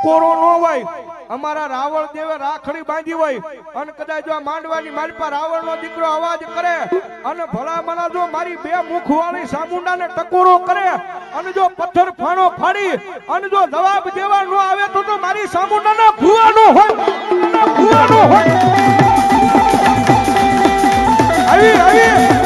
ટકોરો ન હોય, અમારા રાવણ દેવે રાખડી બાંધી હોય, અને કદાચ જો આ માંડવાની મારી પર રાવણ નો દીકરો અવાજ કરે, અને ભલા મના જો મારી બે મુખ વાળી સામુંડાને ટકોરો કરે, અને જો પથ્થર ફાણો ફાડી, અને જો જવાબ દેવા ન આવે તો તો મારી સામુંડાને ખુવાનો હોય. ભૂવાનો હોય. આવી આવી.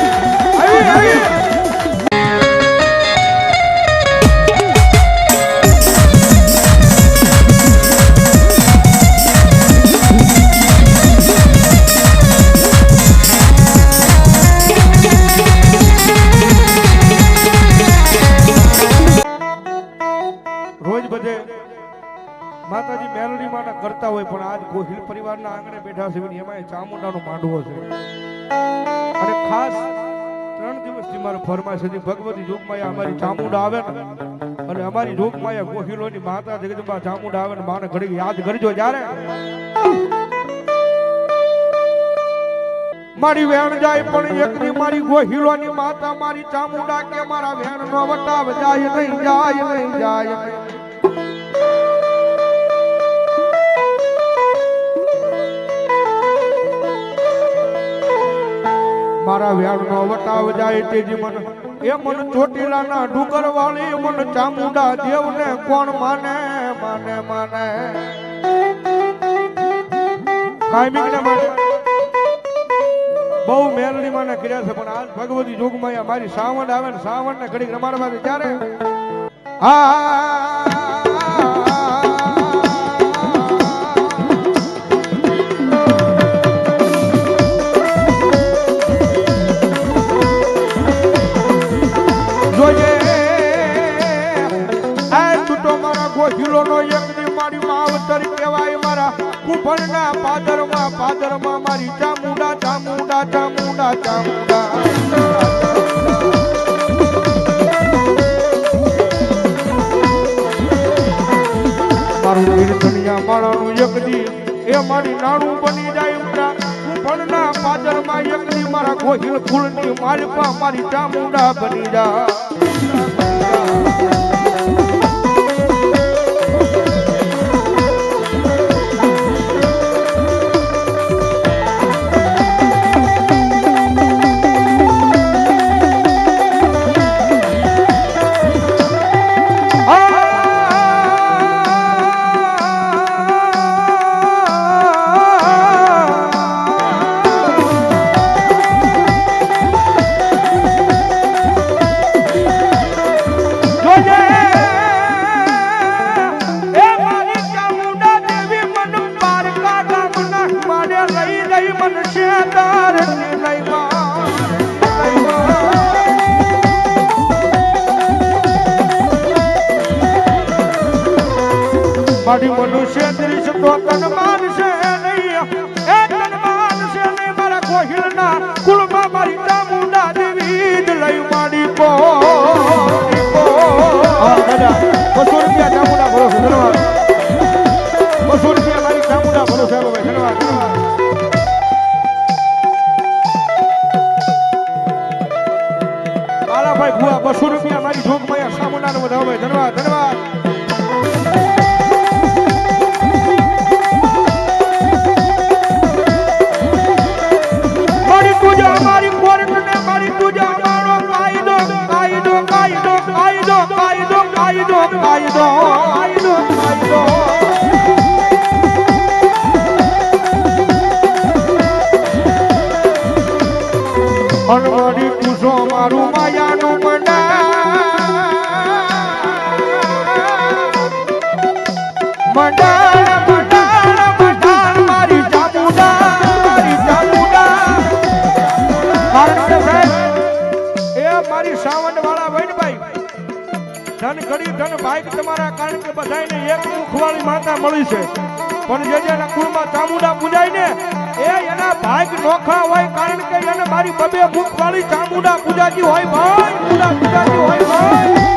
પરિવારના આંગણે બેઠા છે એમાં ચામુંડાનો માંડવો છે. અને ખાસ ત્રણ દિવસથી મારો ફરમાશ હતી, ભગવતી જોગમાયા અમારી ચામુંડા આવે ને, અને અમારી જોગમાયા ગોહિલોની માતા જગદંબા ચામુંડા આવે ને, માને ઘડી યાદ કરજો જ્યારે. મારી વેણ જાય પણ એક દી મારી ગોહિલોની માતા મારી ચામુંડા કે મારા વેણ નો વટાવ, જાય નહીં જાય નહીં, જાય મારા વ્યાળનો વટાવ જાય તેજી મન. એ મન ચોટીલાના ડુંગર વાળી મન ચામુંડા દેવને કોણ માને માને માને. કાયમિકને માને. બહુ મેલડી માને કર્યા છે, પણ આજ ભગવતી જોગમાં મારી સાવણ આવે ને સાવણ ને ઘડીક રમાડવા ત્યારે આ કુંભણના પાદરમાં પાદરમાં મારી ચામુંડા ચામુંડા ચામુંડા ચામુંડા. મારું કીર્તનિયા માળાનું દી એ મારી નાણું બની જાય ઉમરા કુંભણના પાદરમાં દી મારા ગોહિલ ફૂલની માલપા મારી ચામુંડા બની જાય મારી મનુષ્ય દૃશ્ય તો તન હળવડી પૂછો મારું માયાનું મંડા મંડા મારી સાવંડ ધન ઘડી ધન ભાઈ તમારા કારણ કે બધાને એક મુખવાળી માતા મળી છે. પણ જે જેના કુળમાં ચામુંડા પૂજાય ને, એ એના ભાગ નોખા હોય કારણ કે એને મારી બબે મુખવાળી ચામુંડા પૂજાજી હોય ભાઈ પૂજા હોય ભાઈ.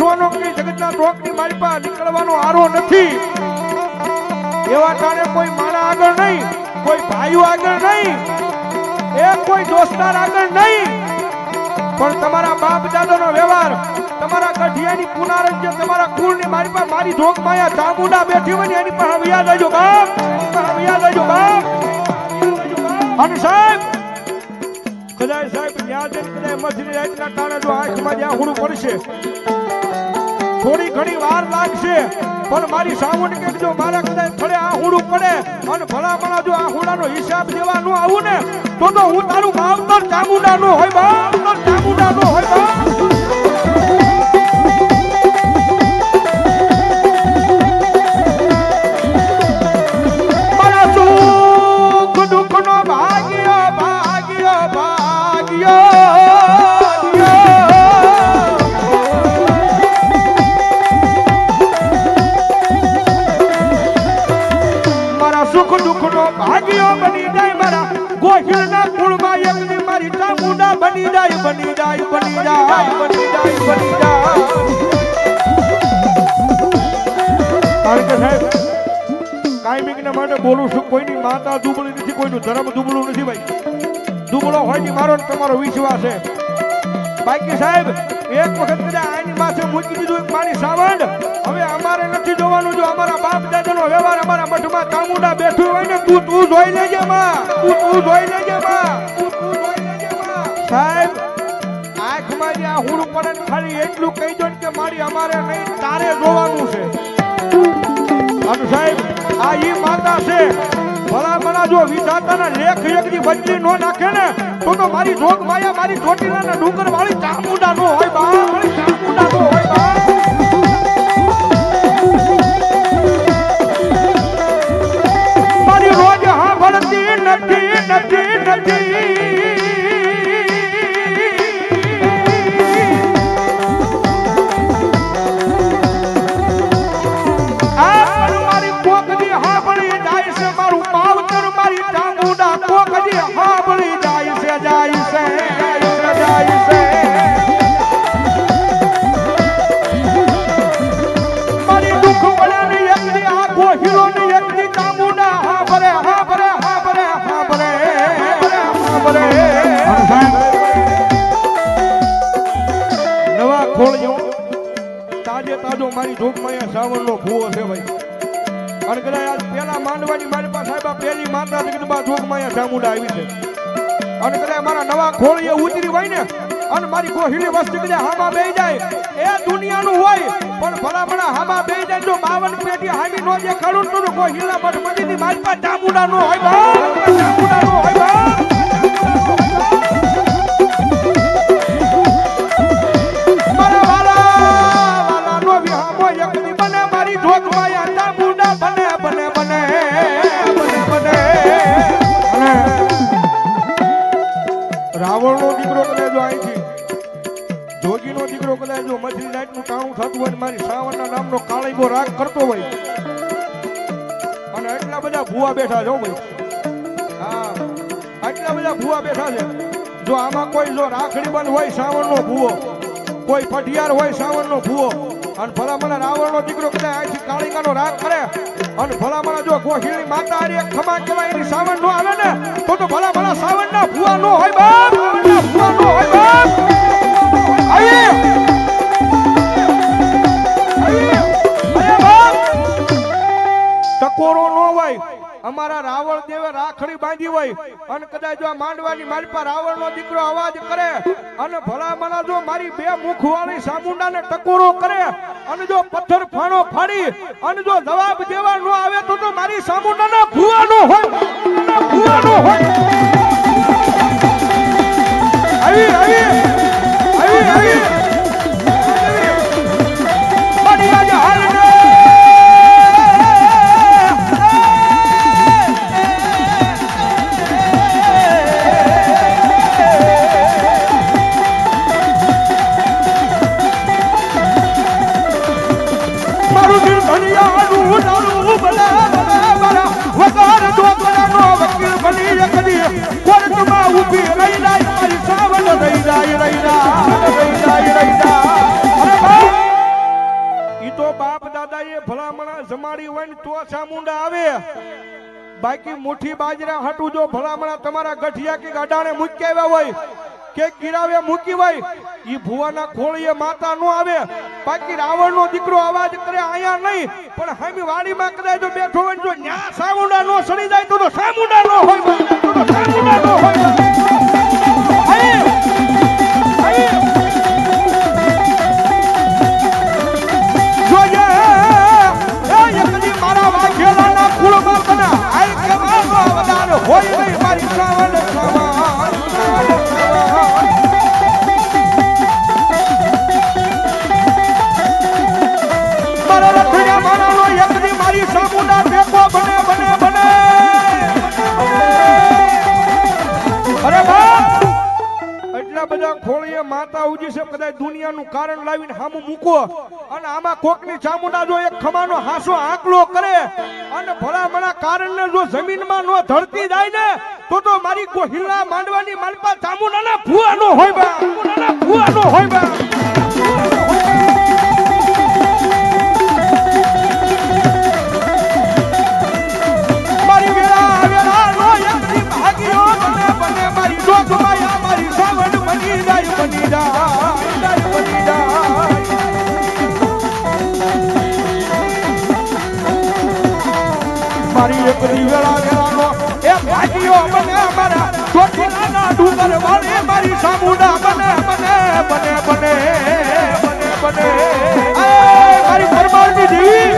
પાસે બસવાનો જગતના ટોકની મારી પાસે નીકળવાનો આરો નથી. એવા ટાણે કોઈ મારા આગળ નહીં, કોઈ ભાઈઓ આગળ નહીં, એ કોઈ દોસ્તાર આગળ નહીં. પણ તમારા બાપ દાદાનો વ્યવહાર, તમારા ગઢિયાની કુનારજ જે તમારા કુળની મારી પાસે મારી ધોક માયા ચામુંડા બેઠી હોય એની પણ હવે યાદ આવજો બાપ, હવે યાદ આવજો બાપ. અને સાહેબ, કદાચ સાહેબ ન્યાજ કદાચ મજની રાતના કારણે જો આંખમાં જ્યાં હુડું પડશે. થોડી ઘણી વાર લાગશે. પણ મારી સાવણ કે જો મારા કદાચ થડે આ હુડું પડે અને ભલામણા જો આ હુડાનો હિસાબ દેવા ન આવું ને, તો તો હું તારું માવતર ચામુંડા નો હોય માવતર ચામુંડા નો હોય બાપ કાયમિકને માટે બોલું છું, કોઈની માતા દુબળી નથી, કોઈનું ધર્મ દુબળું નથી ભાઈ. દુબળો હોય ને મારો તમારો વિશ્વાસ છે. બાકી સાહેબ, એક વખત કદાચ આની માથે મૂકી દીધું એક મારી સાવંડ, હવે અમારે નથી જોવાનું, જો અમારા બાપ દાદાનો વ્યવહાર અમારા મઠમાં ચામુંડા બેઠું હોય ને, તું તું જોઈ લેજે માં, તું તું જોઈ લેજે માં સાહેબ, આંખમાં જે આ હુડ પડે ખાલી એટલું કહી દો કે મારી અમારે નહીં, તારે જોવાનું છે. સાહેબ આ ઈ માતા છે. ભલા ભલા જો વિધાતાના લેખ એકની બદલી નો નાખે ને, તો તો મારી જોગ માયા, મારી ચોટીલાના ડુંગર વાળી ચામુંડા નો હોય બા. મારી ચામુંડા નો હોય બા. નથી નથી નથી. શ્રાવણનો ભૂવો છે ભાઈ. અને કદાચ આજ પેલા માંડવાની મારી પાસે સાહેબ આ પેલી માતા જગદંબા અહીંયા ચામુંડા આવી છે. અને કદાચ મારા નવા ખોળીએ ઉતરી હોય ને, અને મારી કોહિલી વસ્તુ કદાચ હામાં બે જાય, એ દુનિયાનું હોય, પણ ભલામણા હામાં બે જાય જો બાવન પેટી હામી નો જે ખડું તો કોહિલા મઠ મંદિરની મારી પાસે ચામુંડા નો હોય ચામુંડા નો હોય દીકરો કદાચ નાઈટનું ટાણું થતું હોય મારી શ્રાવણના નામનો કાળીબો રાગ કરતો હોય. અને એટલા બધા ભૂવા બેઠા છો ભાઈ. હા એટલા બધા ભૂવા બેઠા છે. જો આમાં કોઈ જો રાખડી બંધ હોય શ્રાવણનો ભૂવો, કોઈ ફટિયાર હોય શ્રાવણનો ભૂવો, અને ભલામણા રાવણનો દીકરો કદાચ અહીંથી કાળિકાનો રાગ કરે, અને ભલામણા જો ગોહિણી માતા હારી ખમા કહેવાય, એની સાવણ નો આવે ને, તો તો ભલામણા શ્રાવણના ભૂવા નો હોય બાપ. અને કદાચ જો આ માંડવાની મારી પર રાવણનો દીકરો અવાજ કરે અને ભલામણા જો મારી બે મુખવાળી સામુંડાને ટકોરો કરે અને જો પથ્થર ફાણો ફાડી અને જો જવાબ દેવા ન આવે તો તો મારી સામુંડાના ભૂવાનો હોય. તો ચામુંડા આવે? બાકી મુઠ્ઠી બાજરા હટું જો ભલામણા તમારા ગઠિયા કે ગાડાને મૂકી આવ્યા હોય, કે ગિરાવે મૂકી હોય, ઈ ભુવાના ખોળીએ માતા નો આવે. બાકી રાવણનો દીકરો અવાજ કરે આયા નહીં, પણ હામી વાડીમાં કદાચ જો બેઠો હોય જો ન્યા સામુંડા નો સડી જાય તો સામુંડા નો હોય. તો સામુંડા નો હોય. કારણ મૂકો અને આમાં કોકની ચામુંડા જો એક ખમાનો હાસો આંકલો કરે અને ભલામણા કારણને જો જમીનમાં નો ધરતી જાય ને, તો તો મારી ગોહિલા માંડવાની માલપા ચામુંડાના ભૂવા નો હોય બા. ભૂઆ નો હોય બા. મારી એક વેળા વેળાનો. એ ભાગ્યો બને મારા ચોટીલાના ડુંગર વાળે મારી સામુંડા બને બને બને બને બને બને. મારી પરમારની દેવી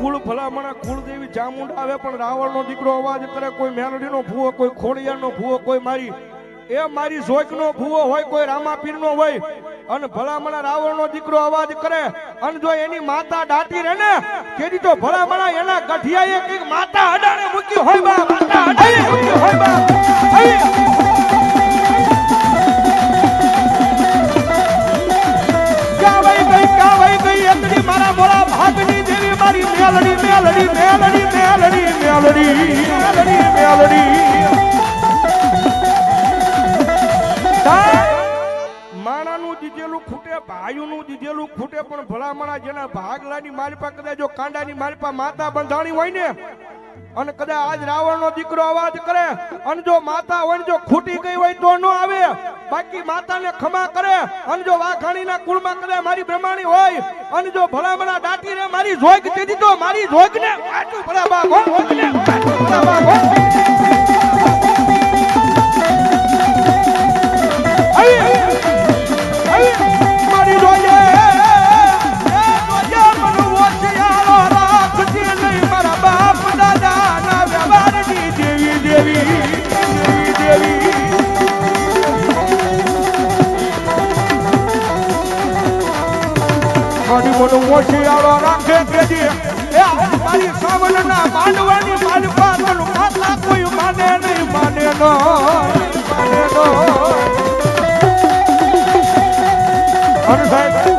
કુળ ભલામણા કુળદેવી ચામુંડા આવે પણ રાવણનો દીકરો અવાજ કરે, કોઈ મેલડીનો ભૂવો, કોઈ ખોડિયાનો ભૂવો, કોઈ મારી, એ મારી ઝોકનો ભૂવો હોય, કોઈ રામાપીરનો હોય, અને ભલામણા રાવણનો દીકરો અવાજ કરે, અને જો એની માતા દાટી રહે ને કેદી તો ભલામણા એના ગઠિયાએ કંઈક માતા અડાણે મૂકી હોય, બા, માતા અડાણે મૂકી હોય, બા. મેલડી મેલડી મેલડી મેલડી મેલડી માણાનું દીધેલું ખૂટે ભાઈનું દીધેલું ખૂટે પણ ભલામણા જેના ભાગલાની માલપા કદાચ જો કાંડાની માલપા માતા બંધાણી હોય ને અને કદાચ આજ રાવણનો દીકરો અવાજ કરે અને જો માતા હોય ને જો ખૂટી ગઈ હોય તો ન આવે. બાકી માતાને ખમા કરે અને જો વાઘાણીના કુળમાં કદાચ મારી બ્રહ્માણી હોય અને જો ભલામણા દાટી રે મારી જોગ તેથી તો મારી જોગ ને વાટું ભલા બાગ હો જોગ ને ભલા હો ઓછિયારો રાખે કેજી એ મારી સાવલના માંડવાની મારી પાગલ માતા કોઈ માને નહીં, માને નો માને નો અરે સાહેબ